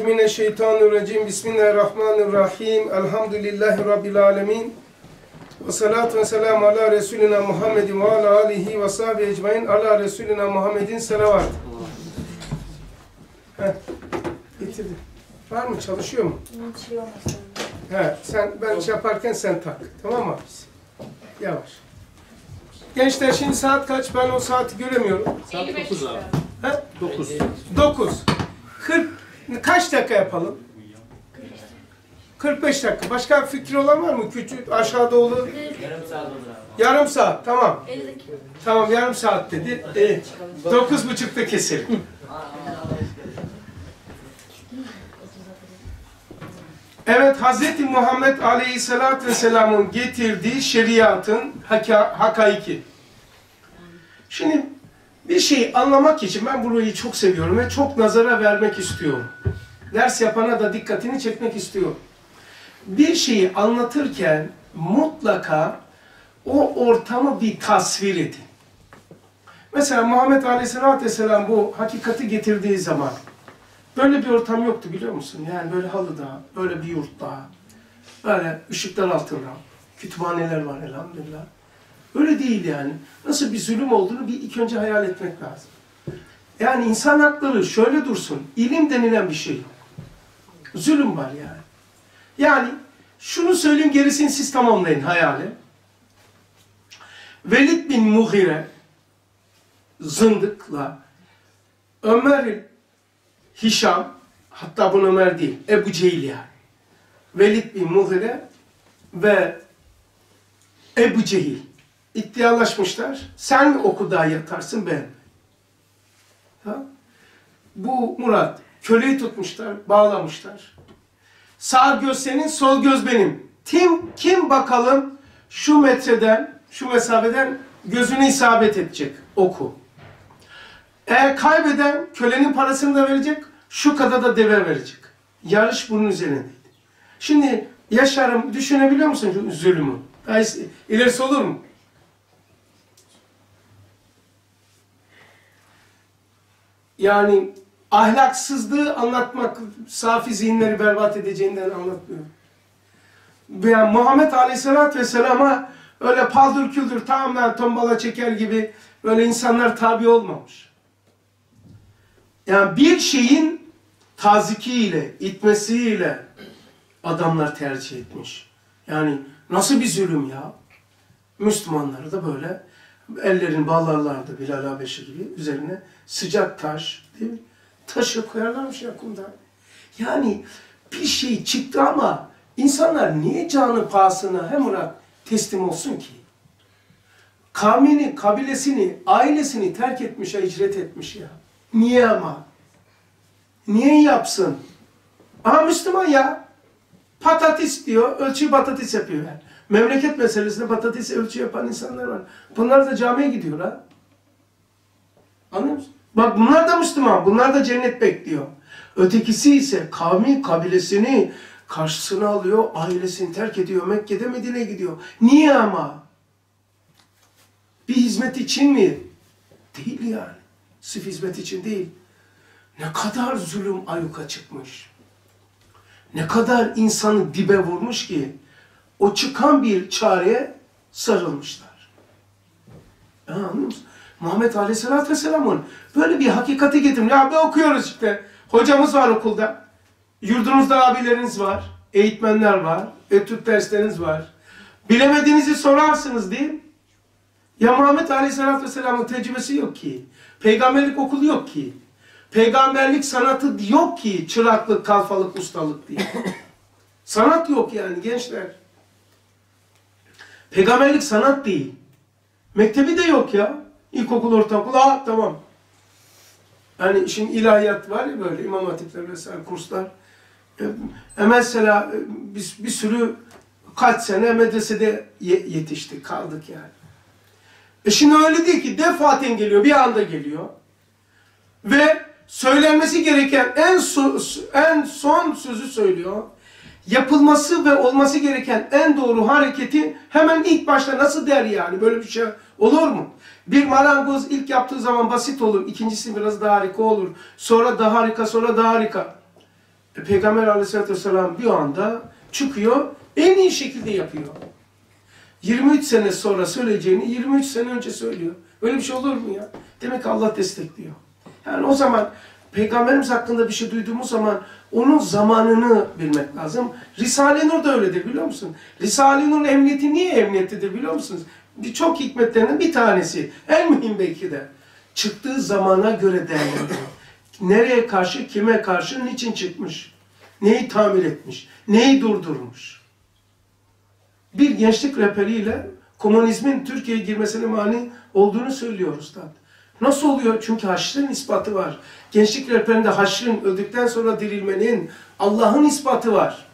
Mineşşeytanirracim. Bismillahirrahmanirrahim. Elhamdülillahi Rabbil alemin. Ve salatu ve selamu ala Resulina Muhammedin ve ala alihi ve sahbihi ecmain. Ala Resulina Muhammedin selavat. Heh, bitirdi. Var mı? Çalışıyor mu? Mesela. He, sen ben şey yaparken sen tak. Tamam mı? Yavaş. Gençler şimdi saat kaç? Ben o saati göremiyorum. Saat 9 abi. He? 9. 9. 40 kaç dakika yapalım? 45 dakika. Başka bir fikri olan var mı? Küçük aşağıda olur. Yarım saat olur abi. Yarım saat. Tamam. 50 dakika. Tamam yarım saat dedi. E, dokuz buçukta keselim. Evet Hz. Muhammed Aleyhisselatü Vesselam'ın getirdiği şeriatın haka, hakaiki. Şimdi bir şeyi anlamak için ben burayı çok seviyorum ve çok nazara vermek istiyorum. Ders yapana da dikkatini çekmek istiyorum. Bir şeyi anlatırken mutlaka o ortamı bir tasvir edin. Mesela Muhammed Aleyhisselatü Vesselam bu hakikati getirdiği zaman böyle bir ortam yoktu biliyor musun? Yani böyle halıda, böyle bir yurtta, böyle ışıklar altında, kütüphaneler var elhamdülillah. Öyle değil yani. Nasıl bir zulüm olduğunu bir ilk önce hayal etmek lazım. Yani insan hakları şöyle dursun, ilim denilen bir şey yok. Zulüm var yani. Yani şunu söyleyeyim gerisini siz tamamlayın hayali. Velid bin Mughire zındıkla Ömer Hişam hatta bunu Ömer değil Ebu Cehil yani. Velid bin Mughire ve Ebu Cehil iddialaşmışlar. Sen oku daha yatarsın ben. Ha? Bu Murat köleyi tutmuşlar, bağlamışlar. Sağ göz senin, sol göz benim. Kim, kim bakalım şu metreden, şu mesafeden gözünü isabet edecek oku. Eğer kaybeden kölenin parasını da verecek, şu kadar da deve verecek. Yarış bunun üzerindeydi. Şimdi Yaşar'ım düşünebiliyor musun şu zulümü? Daha olur mu? Yani ahlaksızlığı anlatmak safi zihinleri berbat edeceğinden anlatmıyorum. Yani Muhammed Aleyhisselatü Vesselam'a öyle paldır küldür tamamen tombala çeker gibi böyle insanlar tabi olmamış. Yani bir şeyin tazikiyle, itmesiyle adamlar tercih etmiş. Yani nasıl bir zulüm ya? Müslümanları da böyle ellerini bağlarlardı Bilal Habeşi gibi üzerine sıcak taş değil mi? Taşı koyarlarmış ya kumda. Yani bir şey çıktı ama insanlar niye canı pahasına hem Murat teslim olsun ki? Kavmini, kabilesini, ailesini terk etmiş, hicret etmiş ya. Niye ama? Niye yapsın? Ama Müslüman ya. Patates diyor, ölçü patates yapıyor. Memleket meselesinde patates ölçü yapan insanlar var. Bunlar da camiye gidiyor ha. Anlıyor musun? Bak bunlar da Müslüman, bunlar da cennet bekliyor. Ötekisi ise kavmi, kabilesini karşısına alıyor, ailesini terk ediyor, Mekke'de Medine'ye gidiyor. Niye ama? Bir hizmet için mi? Değil yani. Sırf hizmet için değil. Ne kadar zulüm ayuka çıkmış. Ne kadar insanı dibe vurmuş ki o çıkan bir çareye sarılmışlar. Anlıyor musun? Muhammed Aleyhisselatü Vesselam'ın böyle bir hakikati getirmiş. Ya bir okuyoruz işte. Hocamız var okulda. Yurdunuzda abileriniz var. Eğitmenler var. Etüt dersleriniz var. Bilemediğinizi sorarsınız değil mi? Ya Muhammed Aleyhisselatü Vesselam'ın tecrübesi yok ki. Peygamberlik okulu yok ki. Peygamberlik sanatı yok ki. Çıraklık, kalfalık, ustalık diye. Sanat yok yani gençler. Peygamberlik sanat değil. Mektebi de yok ya. İlkokul, ortaokul, aa tamam. Yani şimdi ilahiyat var ya böyle imam hatipler vesaire kurslar. E, e mesela e, biz bir sürü kaç sene medresede ye yetiştik, kaldık yani. E şimdi öyle değil ki defaten geliyor, bir anda geliyor. Ve söylenmesi gereken en, en son sözü söylüyor. Yapılması ve olması gereken en doğru hareketi hemen ilk başta nasıl der yani? Böyle bir şey olur mu? Bir marangoz ilk yaptığı zaman basit olur. ikincisi biraz daha harika olur. Sonra daha harika, sonra daha harika. E, Peygamber aleyhissalatü vesselam bir anda çıkıyor, en iyi şekilde yapıyor. 23 sene sonra söyleyeceğini 23 sene önce söylüyor. Öyle bir şey olur mu ya? Demek ki Allah destekliyor. Yani o zaman Peygamberimiz hakkında bir şey duyduğumuz zaman onun zamanını bilmek lazım. Risale-i Nur da öyledir biliyor musun? Risale-i Nur'un emniyeti niye emniyetlidir biliyor musunuz? Birçok hikmetlerinden bir tanesi. En mühim belki de. Çıktığı zamana göre değerlendirir. Nereye karşı, kime karşı, niçin çıkmış? Neyi tamir etmiş? Neyi durdurmuş? Bir gençlik rehberiyle komünizmin Türkiye'ye girmesine mani olduğunu söylüyor Üstad. Nasıl oluyor? Çünkü haşrın ispatı var. Gençlik rehberinde haşrın öldükten sonra dirilmenin Allah'ın ispatı var.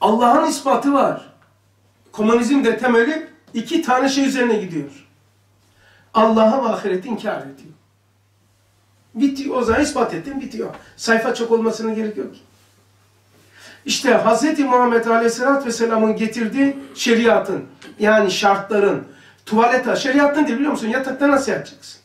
Allah'ın ispatı var. Komünizm de temeli iki tane şey üzerine gidiyor. Allah'a ve ahireti inkar ediyor. Bitiyor. O zaman ispat ettim bitiyor. Sayfa çok olmasına gerek yok ki. İşte Hz. Muhammed Aleyhisselatü Vesselam'ın getirdiği şeriatın yani şartların tuvalete, şeriatın değil biliyor musun? Yatakta nasıl yatacaksın?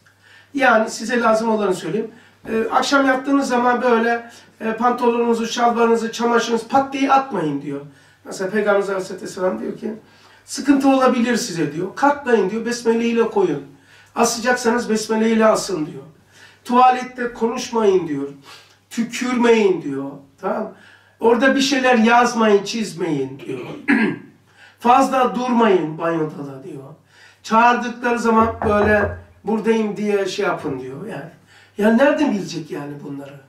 Yani size lazım olanı söyleyeyim. Ee, akşam yattığınız zaman böyle e, pantolonunuzu, şalvarınızı, çamaşırınızı pat diye atmayın diyor. Mesela Peygamber Aleyhisselam diyor ki sıkıntı olabilir size diyor. Katlayın diyor. Besmele ile koyun. Asacaksanız besmele ile asın diyor. Tuvalette konuşmayın diyor. Tükürmeyin diyor. Tamam Orada bir şeyler yazmayın, çizmeyin diyor. Fazla durmayın banyoda da diyor. Çağırdıkları zaman böyle buradayım diye şey yapın diyor yani. Ya nereden bilecek yani bunları?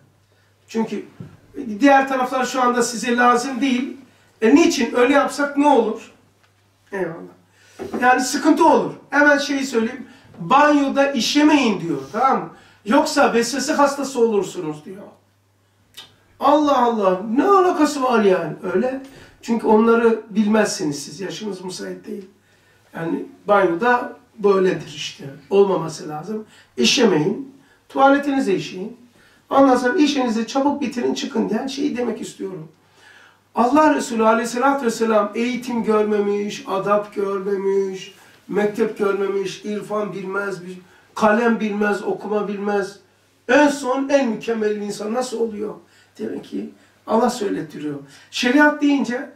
Çünkü diğer taraflar şu anda size lazım değil. E niçin? Öyle yapsak ne olur? Eyvallah. Yani sıkıntı olur. Hemen şeyi söyleyeyim. Banyoda işemeyin diyor. Tamam? Yoksa vesvese hastası olursunuz diyor. Allah Allah ne alakası var yani öyle. Çünkü onları bilmezsiniz siz. Yaşınız müsait değil. Yani banyoda böyledir işte. Olmaması lazım. İşemeyin. Tuvaletinize işeyin. Ondan sonra işinizi çabuk bitirin çıkın diyen şeyi demek istiyorum. Allah Resulü aleyhissalatü vesselam eğitim görmemiş, adap görmemiş, mektep görmemiş, irfan bilmez, kalem bilmez, okuma bilmez. En son en mükemmel insan nasıl oluyor? Demek ki Allah söylettiriyor. Şeriat deyince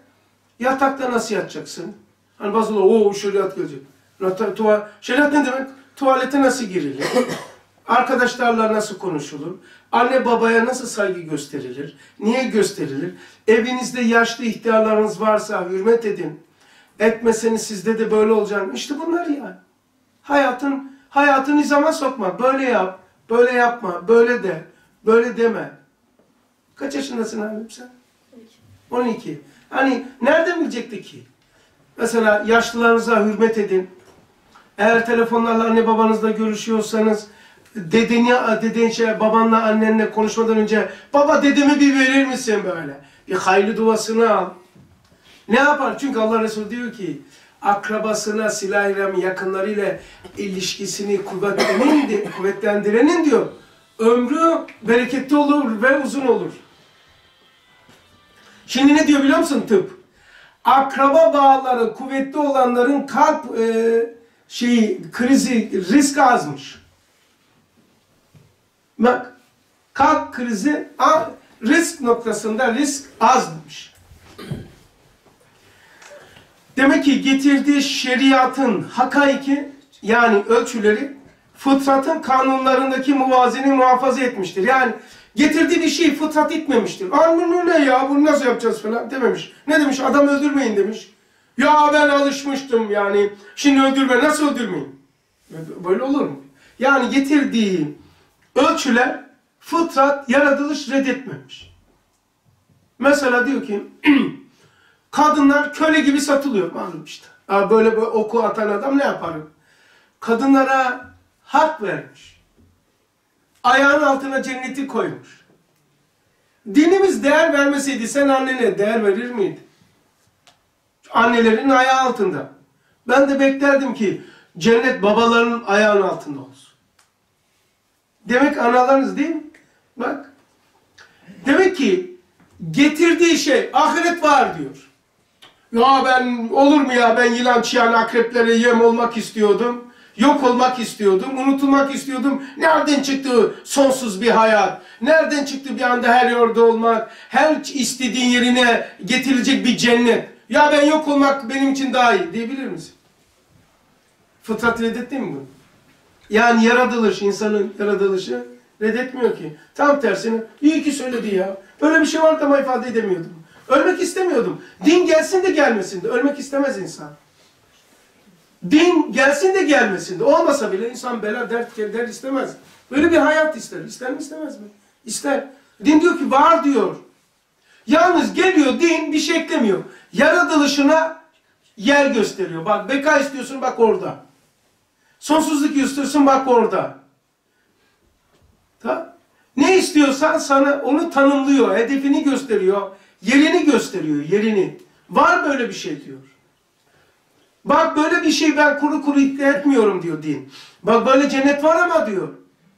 yatakta nasıl yatacaksın? Hani bazıları o şeriat gelecek. Tuva, şeriat ne demek? Tuvalete nasıl girilir? Arkadaşlarla nasıl konuşulur? Anne babaya nasıl saygı gösterilir? Niye gösterilir? Evinizde yaşlı ihtiyarlarınız varsa hürmet edin. Etmeseniz sizde de böyle olacak. İşte bunlar ya. Hayatın hayatın nizama sokma. Böyle yap, böyle yapma, böyle de, böyle deme. Kaç yaşındasın abim sen? 12. Hani nereden bilecekti ki? Mesela yaşlılarınıza hürmet edin. Eğer telefonlarla anne babanızla görüşüyorsanız dedeni, deden şey, babanla annenle konuşmadan önce baba dedemi bir verir misin böyle? Bir hayırlı duasını al. Ne yapar? Çünkü Allah Resulü diyor ki akrabasına, silah-ı yakınlarıyla ilişkisini kuvvetlenin, kuvvetlendirenin diyor ömrü bereketli olur ve uzun olur. Şimdi ne diyor biliyor musun tıp? Akraba bağları kuvvetli olanların kalp e, şeyi krizi risk azmış. Bak kalp krizi a, risk noktasında risk azmış. Demek ki getirdiği şeriatın hakaiki yani ölçüleri fıtratın kanunlarındaki muvazini muhafaza etmiştir. Yani getirdiği bir şey fıtrat etmemiştir. Aa bunu ne ya bunu nasıl yapacağız falan dememiş. Ne demiş adam öldürmeyin demiş. Ya ben alışmıştım yani şimdi öldürme nasıl öldürmeyin? Böyle olur mu? Yani getirdiği ölçüler fıtrat yaratılış reddetmemiş. Mesela diyor ki kadınlar köle gibi satılıyor malum işte. Böyle böyle oku atan adam ne yapar? Kadınlara hak vermiş. Ayağın altına cenneti koymuş. Dinimiz değer vermeseydi sen annene değer verir miydin? Annelerin ayağı altında. Ben de beklerdim ki cennet babaların ayağının altında olsun. Demek analarınız değil mi? Bak. Demek ki getirdiği şey ahiret var diyor. Ya ben olur mu ya ben yılan çıyan akreplere yem olmak istiyordum. Yok olmak istiyordum, unutulmak istiyordum. Nereden çıktı sonsuz bir hayat? Nereden çıktı bir anda her yerde olmak? Her istediğin yerine getirecek bir cennet. Ya ben yok olmak benim için daha iyi diyebilir misin? Fıtrat reddetti mi bunu? Yani yaratılış, insanın yaratılışı reddetmiyor ki. Tam tersine iyi ki söyledi ya. Böyle bir şey vardı ama ifade edemiyordum. Ölmek istemiyordum. Din gelsin de gelmesin de. Ölmek istemez insan. Din gelsin de gelmesin de. Olmasa bile insan bela dert dert istemez. Böyle bir hayat ister. İster mi istemez mi? İster. Din diyor ki var diyor. Yalnız geliyor din bir şey eklemiyor. Yaratılışına yer gösteriyor. Bak beka istiyorsun bak orada. Sonsuzluk istiyorsun bak orada. Tamam. Ne istiyorsan sana onu tanımlıyor, hedefini gösteriyor, yerini gösteriyor, yerini. Var böyle bir şey diyor. Bak böyle bir şey ben kuru kuru iddia etmiyorum diyor din. Bak böyle cennet var ama diyor.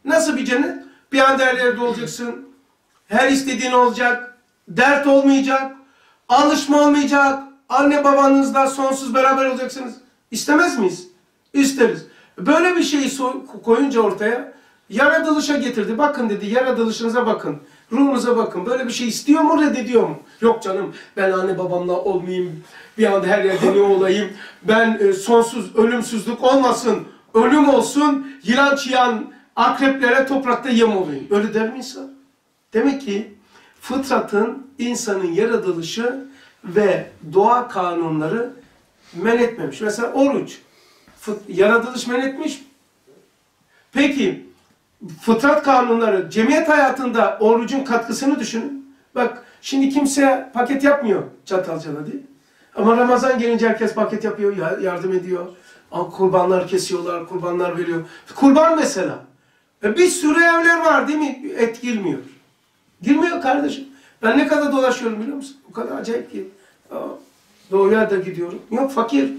Nasıl bir cennet? Bir anda her yerde olacaksın. Her istediğin olacak. Dert olmayacak. Alışma olmayacak. Anne babanızla sonsuz beraber olacaksınız. İstemez miyiz? İsteriz. Böyle bir şeyi koyunca ortaya yaratılışa getirdi. Bakın dedi yaratılışınıza bakın. Ruhunuza bakın. Böyle bir şey istiyor mu reddediyor mu? Yok canım ben anne babamla olmayayım. Bir anda her yerde ne olayım. Ben e, sonsuz ölümsüzlük olmasın. Ölüm olsun. Yılan çıyan akreplere toprakta yem olayım. Öyle der mi insan? Demek ki fıtratın insanın yaratılışı ve doğa kanunları men etmemiş. Mesela oruç. Fıt- yaratılış men etmiş. Peki fıtrat kanunları cemiyet hayatında orucun katkısını düşünün. Bak şimdi kimse paket yapmıyor Çatalca'da değil. Ama Ramazan gelince herkes paket yapıyor, ya- yardım ediyor. Kurbanlar kesiyorlar, kurbanlar veriyor. Kurban mesela. E, Bir sürü evler var değil mi? Et girmiyor. Girmiyor kardeşim. Ben ne kadar dolaşıyorum biliyor musun? O kadar acayip ki. Doğuya da gidiyorum. Yok fakir.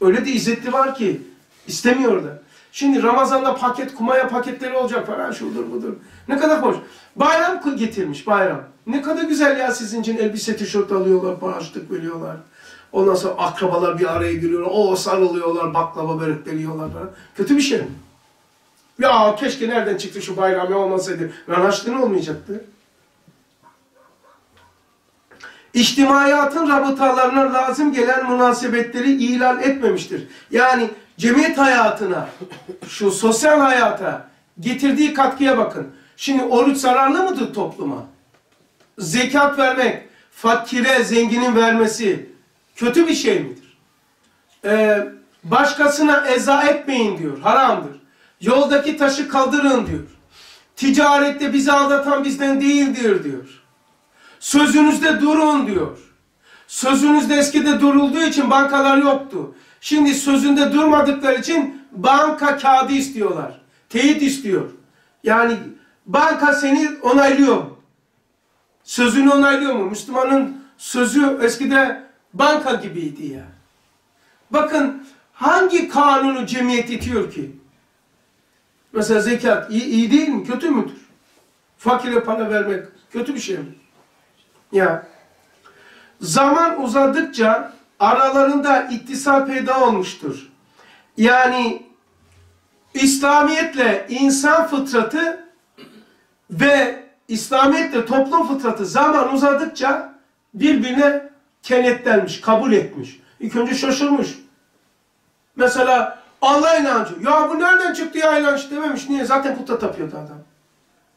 Öyle de izzetli var ki. istemiyor da. Şimdi Ramazan'da paket, kumaya paketleri olacak falan şudur budur. Ne kadar hoş. Bayram getirmiş bayram. Ne kadar güzel ya sizin için elbise, tişört alıyorlar, bağışlık veriyorlar. Ondan sonra akrabalar bir araya giriyorlar. O sarılıyorlar, baklava börekleri yiyorlar falan. Kötü bir şey mi? Ya keşke nereden çıktı şu bayram ya olmasaydı. Lan haçlığın olmayacaktı. İçtimaiyatın rabıtalarına lazım gelen münasebetleri ilan etmemiştir. Yani cemiyet hayatına, şu sosyal hayata getirdiği katkıya bakın. Şimdi oruç zararlı mıdır topluma? Zekat vermek, fakire, zenginin vermesi kötü bir şey midir? Ee, başkasına eza etmeyin diyor, haramdır. Yoldaki taşı kaldırın diyor. Ticarette bizi aldatan bizden değildir diyor. Sözünüzde durun diyor. Sözünüzde eskide durulduğu için bankalar yoktu. Şimdi sözünde durmadıkları için banka kağıdı istiyorlar. Teyit istiyor. Yani banka seni onaylıyor? Sözünü onaylıyor mu? Müslümanın sözü eskide banka gibiydi ya. Bakın hangi kanunu cemiyet itiyor ki? Mesela zekat iyi, iyi değil mi? Kötü müdür? Fakire para vermek kötü bir şey mi? Ya zaman uzadıkça aralarında ittisal peyda olmuştur. Yani İslamiyetle insan fıtratı ve İslamiyetle toplum fıtratı zaman uzadıkça birbirine kenetlenmiş, kabul etmiş. İlk önce şaşırmış. Mesela Allah inancı. Ya bu nereden çıktı ya inanç dememiş. Niye? Zaten puta tapıyordu adam.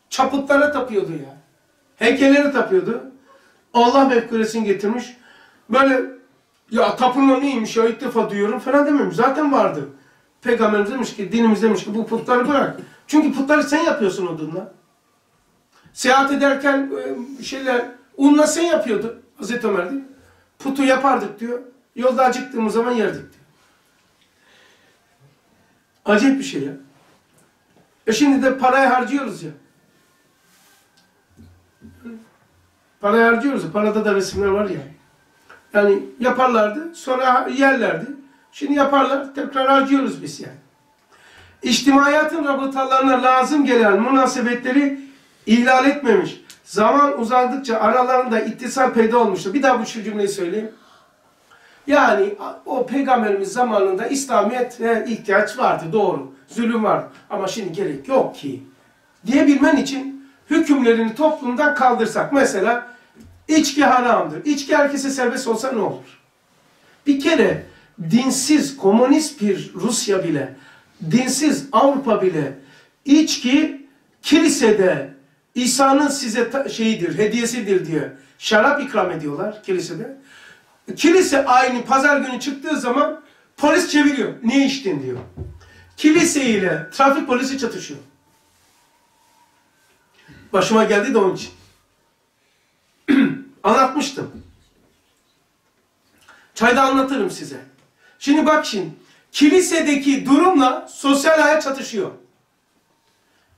Çaputlara tapıyordu ya. Heykellere tapıyordu. Allah mefkuresini getirmiş. Böyle ya tapınma neymiş ya ilk defa duyuyorum falan dememiş. Zaten vardı. Peygamberimiz demiş ki, dinimiz demiş ki bu putları bırak. Çünkü putları sen yapıyorsun odunla. Seyahat ederken e, şeyler, unla sen yapıyordu. Hazreti Ömer değil mi? Putu yapardık diyor. Yolda acıktığımız zaman yerdik diyor. Acayip bir şey ya. E şimdi de parayı harcıyoruz ya. Parayı harcıyoruz ya. Parada da resimler var ya. Yani yaparlardı, sonra yerlerdi. Şimdi yaparlar, tekrar harcıyoruz biz yani. İçtimaiyatın rabıtalarına lazım gelen münasebetleri ihlal etmemiş. Zaman uzadıkça aralarında ittisal peyda olmuştur. Bir daha bu cümleyi söyleyeyim. Yani o peygamberimiz zamanında İslamiyet'e ihtiyaç vardı doğru. Zulüm vardı. Ama şimdi gerek yok ki. Diyebilmen için hükümlerini toplumdan kaldırsak. Mesela içki haramdır. İçki herkese serbest olsa ne olur? Bir kere dinsiz, komünist bir Rusya bile, dinsiz Avrupa bile içki kilisede İsa'nın size şeyidir, hediyesidir diye şarap ikram ediyorlar kilisede. Kilise aynı pazar günü çıktığı zaman polis çeviriyor. Ne içtin diyor. Kilise ile trafik polisi çatışıyor. Başıma geldi de onun için. Anlatmıştım. Çayda anlatırım size. Şimdi bak şimdi. Kilisedeki durumla sosyal hayat çatışıyor.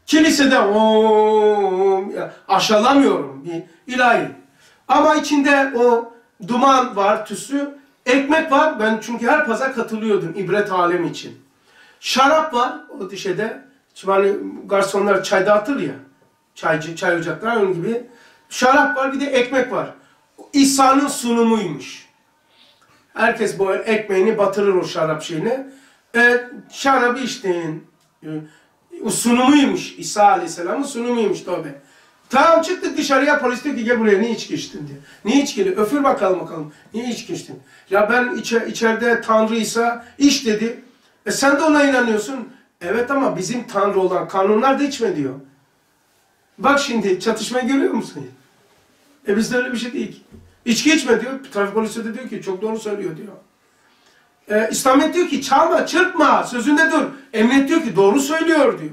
Kilisede o aşağılamıyorum bir ilahi. Ama içinde o duman var, tüsü, ekmek var. Ben çünkü her pazar katılıyordum ibret alem için. Şarap var o dişede. Şimdi hani garsonlar çay dağıtır ya. Çaycı, çay ocaklar onun gibi. Şarap var bir de ekmek var. İsa'nın sunumuymuş. Herkes bu ekmeğini batırır o şarap şeyine. E, şarabı içtin. E, sunumuymuş. İsa Aleyhisselam'ın sunumuymuş tabi. Tamam çıktık dışarıya polis diyor ki gel buraya niye içki diyor. Niye içkili? Öfür bakalım bakalım. Niye içki? Ya ben içe, içeride Tanrı İsa iç dedi. E sen de ona inanıyorsun. Evet ama bizim Tanrı olan kanunlar da içme diyor. Bak şimdi çatışmayı görüyor musun? E bizde öyle bir şey değil ki. İçki içme diyor. Trafik polisi de diyor ki çok doğru söylüyor diyor. Ee, İslamiyet diyor ki çalma, çırpma, sözünde dur. Emniyet diyor ki doğru söylüyor diyor.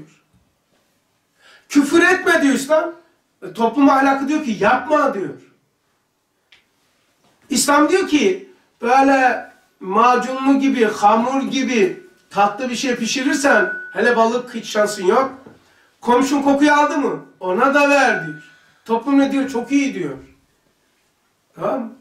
Küfür etme diyor İslam. E, toplum ahlakı diyor ki yapma diyor. İslam diyor ki böyle macunlu gibi, hamur gibi tatlı bir şey pişirirsen hele balık hiç şansın yok. Komşun kokuyu aldı mı? Ona da ver diyor. Toplum ne diyor? Çok iyi diyor. Tamam mı?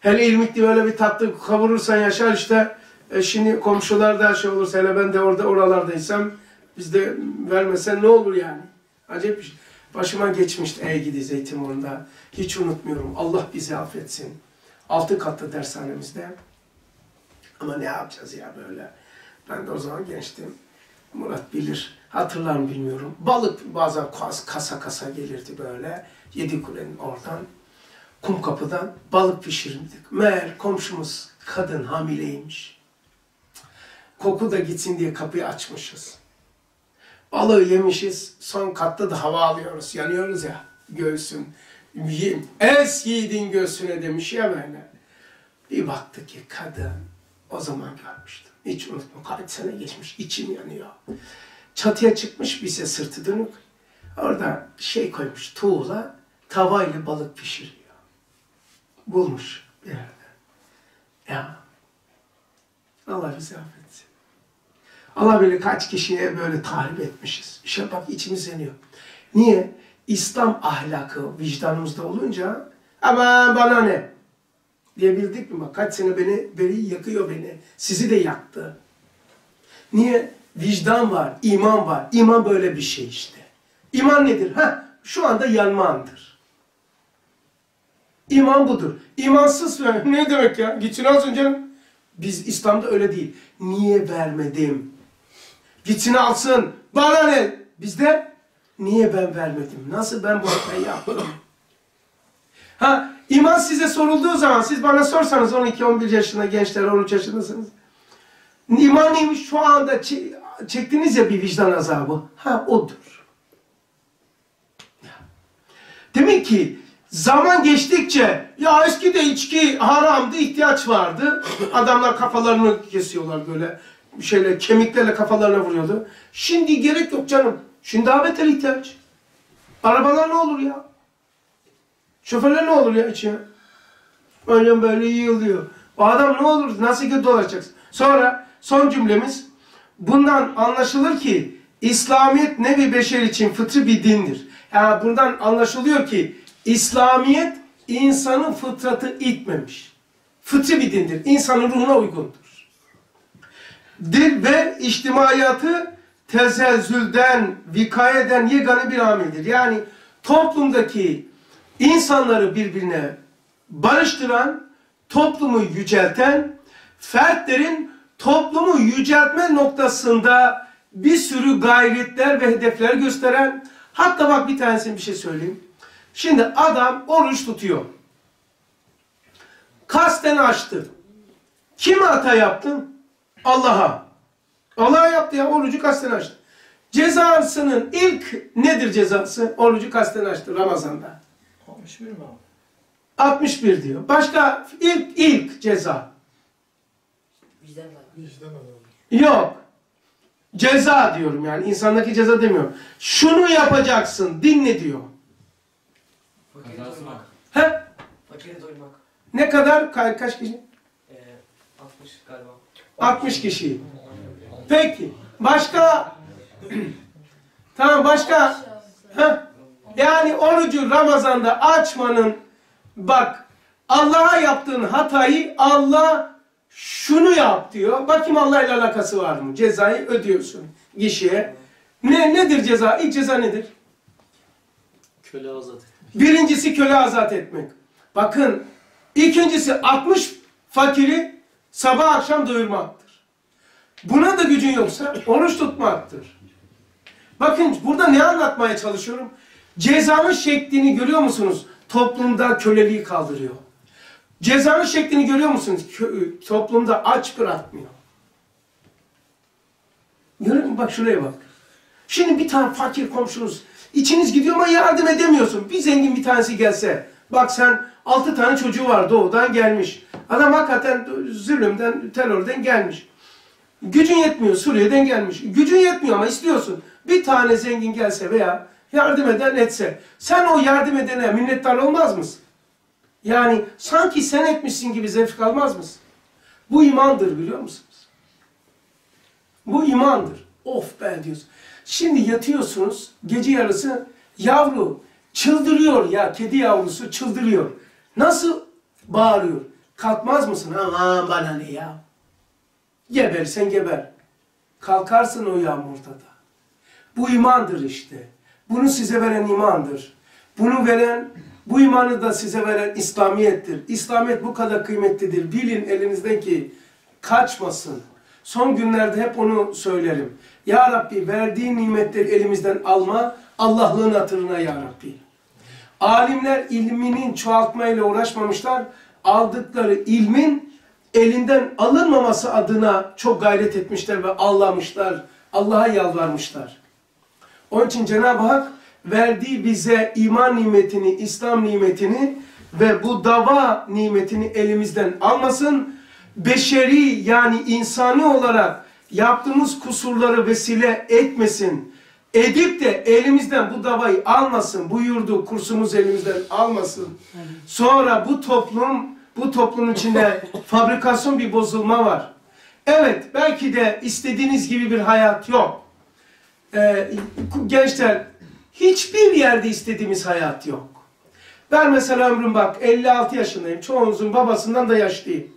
Hele irmikli böyle bir tatlı kavurursan yaşar işte. E şimdi komşularda şey olursa hele ben de orada oralardaysam bizde vermesen ne olur yani? Acayip bir şey. Başıma geçmişti ey gidi Zeytinburnu'nda. Hiç unutmuyorum. Allah bizi affetsin. Altı katlı dershanemizde. Ama ne yapacağız ya böyle. Ben de o zaman gençtim. Murat bilir. Hatırlar mı bilmiyorum. Balık bazen kasa kasa gelirdi böyle. Yedi kulenin oradan. Kum kapıdan balık pişirirdik. Meğer komşumuz kadın hamileymiş. Koku da gitsin diye kapıyı açmışız. Balığı yemişiz. Son katta da hava alıyoruz. Yanıyoruz ya göğsün. Es yiğidin göğsüne demiş ya böyle. Bir baktı ki kadın o zaman görmüştüm. Hiç unutmam. Kaç sene geçmiş. içim yanıyor. Çatıya çıkmış bize sırtı dönük. Orada şey koymuş tuğla tavayla balık pişiriyor. Bulmuş bir yerde. Ya Allah bizi affetsin. Allah bilir kaç kişiye böyle tahrip etmişiz. İşte bak içimiz yanıyor. Niye? İslam ahlakı vicdanımızda olunca ama bana ne? Diyebildik mi? Bak kaç sene beni, beni yakıyor beni. Sizi de yaktı. Niye? Vicdan var, iman var. İman böyle bir şey işte. İman nedir? Ha, şu anda yanma andır. İman budur. İmansız ne demek ya? Gitsin alsın canım. Biz İslam'da öyle değil. Niye vermedim? Gitsin alsın. Bana ne? Bizde niye ben vermedim? Nasıl ben bu hatayı yaptım? Ha, iman size sorulduğu zaman siz bana sorsanız 12-11 yaşında gençler 13 yaşındasınız. İman neymiş şu anda çektiniz ya bir vicdan azabı. Ha odur. Demek ki zaman geçtikçe ya eskide içki haramdı, ihtiyaç vardı. Adamlar kafalarını kesiyorlar böyle şeyle kemiklerle kafalarına vuruyordu. Şimdi gerek yok canım. Şimdi daha beter ihtiyaç. Arabalar ne olur ya? Şoförler ne olur ya içine? Öyle böyle yığılıyor. O adam ne olur? Nasıl kötü olacaksın? Sonra son cümlemiz. Bundan anlaşılır ki İslamiyet nevi beşer için fıtri bir dindir. Yani buradan anlaşılıyor ki İslamiyet insanın fıtratı itmemiş. Fıtri bir dindir. İnsanın ruhuna uygundur. Dil ve içtimaiyatı tezelzülden, vikayeden yegane bir amildir. Yani toplumdaki insanları birbirine barıştıran, toplumu yücelten, fertlerin toplumu yüceltme noktasında bir sürü gayretler ve hedefler gösteren, hatta bak bir tanesini bir şey söyleyeyim. Şimdi adam oruç tutuyor. Kasten açtı. Kime hata yaptın? Allah'a. Allah'a yaptı ya orucu kasten açtı. Cezasının ilk nedir cezası? Orucu kasten açtı Ramazan'da. 61 mi abi? 61 diyor. Başka ilk ilk ceza. Var. Vicdan azabı. Yok. Ceza diyorum yani. insandaki ceza demiyorum. Şunu yapacaksın. Dinle diyor. Fakiri doyurmak. He? Fakiri doyurmak. Ne kadar? Ka- kaç kişi? Ee, 60 galiba. 60 kişi. Peki. Başka? tamam başka? Heh. Yani orucu Ramazan'da açmanın bak Allah'a yaptığın hatayı Allah şunu yap diyor. Bakayım Allah ile alakası var mı? Cezayı ödüyorsun kişiye. Ne nedir ceza? İlk ceza nedir? Köle azat et. Birincisi köle azat etmek. Bakın ikincisi 60 fakiri sabah akşam doyurmaktır. Buna da gücün yoksa oruç tutmaktır. Bakın burada ne anlatmaya çalışıyorum? Cezanın şeklini görüyor musunuz? Toplumda köleliği kaldırıyor. Cezanın şeklini görüyor musunuz? Toplumda aç bırakmıyor. Görüyor musun? Bak şuraya bak. Şimdi bir tane fakir komşunuz içiniz gidiyor ama yardım edemiyorsun. Bir zengin bir tanesi gelse. Bak sen altı tane çocuğu var doğudan gelmiş. Adam hakikaten zulümden, terörden gelmiş. Gücün yetmiyor Suriye'den gelmiş. Gücün yetmiyor ama istiyorsun. Bir tane zengin gelse veya yardım eden etse. Sen o yardım edene minnettar olmaz mısın? Yani sanki sen etmişsin gibi zevk almaz mısın? Bu imandır biliyor musunuz? Bu imandır. Of be diyorsun. Şimdi yatıyorsunuz gece yarısı yavru çıldırıyor ya kedi yavrusu çıldırıyor. Nasıl bağırıyor? Kalkmaz mısın? Aman bana ne ya? Gebersen geber. Kalkarsın o yağmurda da. Bu imandır işte. Bunu size veren imandır. Bunu veren, bu imanı da size veren İslamiyettir. İslamiyet bu kadar kıymetlidir. Bilin elinizden ki kaçmasın. Son günlerde hep onu söylerim. Ya Rabbi verdiğin nimetleri elimizden alma, Allah'lığın hatırına Ya Rabbi. Alimler ilminin çoğaltmayla uğraşmamışlar. Aldıkları ilmin elinden alınmaması adına çok gayret etmişler ve ağlamışlar. Allah'a yalvarmışlar. Onun için Cenab-ı Hak verdiği bize iman nimetini, İslam nimetini ve bu dava nimetini elimizden almasın. Beşeri yani insani olarak yaptığımız kusurları vesile etmesin. Edip de elimizden bu davayı almasın. Bu yurdu, kursumuz elimizden almasın. Sonra bu toplum, bu toplumun içinde fabrikasyon bir bozulma var. Evet, belki de istediğiniz gibi bir hayat yok. Ee, gençler, hiçbir yerde istediğimiz hayat yok. Ben mesela ömrüm bak 56 yaşındayım. Çoğunuzun babasından da yaşlıyım.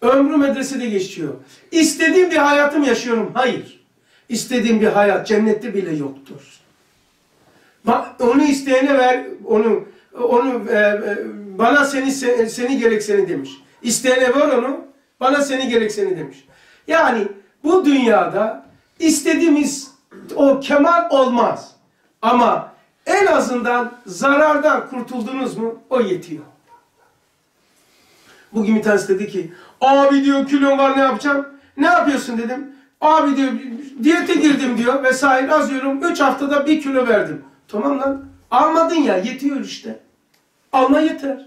Ömrüm medresede geçiyor. İstediğim bir hayatım yaşıyorum. Hayır. İstediğim bir hayat cennette bile yoktur. Onu isteyene ver, onu onu e, e, bana seni se- seni gerek seni demiş. İsteyene ver onu, bana seni gerek seni demiş. Yani bu dünyada istediğimiz o kemal olmaz. Ama en azından zarardan kurtuldunuz mu o yetiyor. Bugün bir tanesi dedi ki abi diyor kilon var ne yapacağım? Ne yapıyorsun dedim. Abi diyor diyete girdim diyor vesaire azıyorum 3 haftada 1 kilo verdim. Tamam lan almadın ya yetiyor işte. Alma yeter.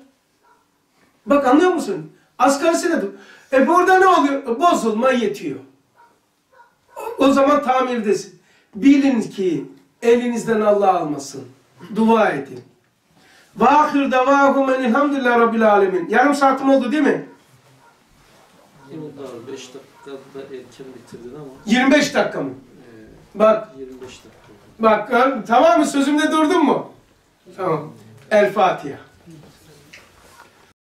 Bak anlıyor musun? Asgarisine dur. E burada ne oluyor? Bozulma yetiyor. O zaman tamirdesin. Bilin ki elinizden Allah almasın. Dua edin. Ve ahir davahum elhamdülillah rabbil alemin. Yarım saatim oldu değil mi? Yine daha 5 dakikada erken bitirdin ama 25 dakika mı? e, Bak, 25 dakika. bak tamam mı? Sözümde durdun mu? Tamam. El Fatiha.